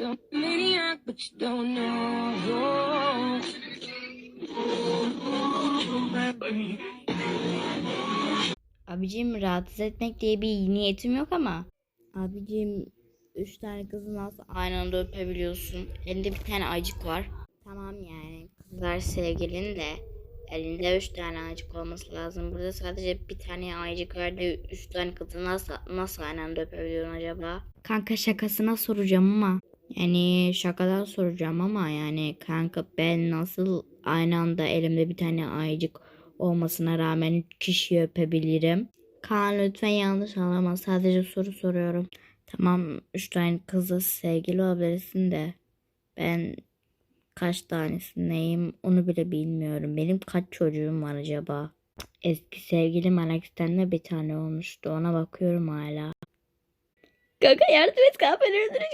a maniac, but you don't know. Abicim rahatsız etmek diye bir niyetim yok ama. Abicim üç tane kızı nasıl aynı anda öpebiliyorsun? Elinde bir tane aycık var. Tamam yani kızlar sevgilin de elinde üç tane aycık olması lazım. Burada sadece bir tane aycık var da üç tane kızı nasıl, nasıl aynı anda öpebiliyorsun acaba? Kanka şakasına soracağım ama. Yani şakadan soracağım ama yani kanka ben nasıl aynı anda elimde bir tane aycık olmasına rağmen üç kişiyi öpebilirim. Kaan lütfen yanlış anlama. Sadece soru soruyorum. Tamam üç tane kızla sevgili olabilirsin de ben kaç tanesindeyim onu bile bilmiyorum. Benim kaç çocuğum var acaba? Eski sevgilim Alex'ten bir tane olmuştu. Ona bakıyorum hala. Kanka yardım et kanka beni öldürecek.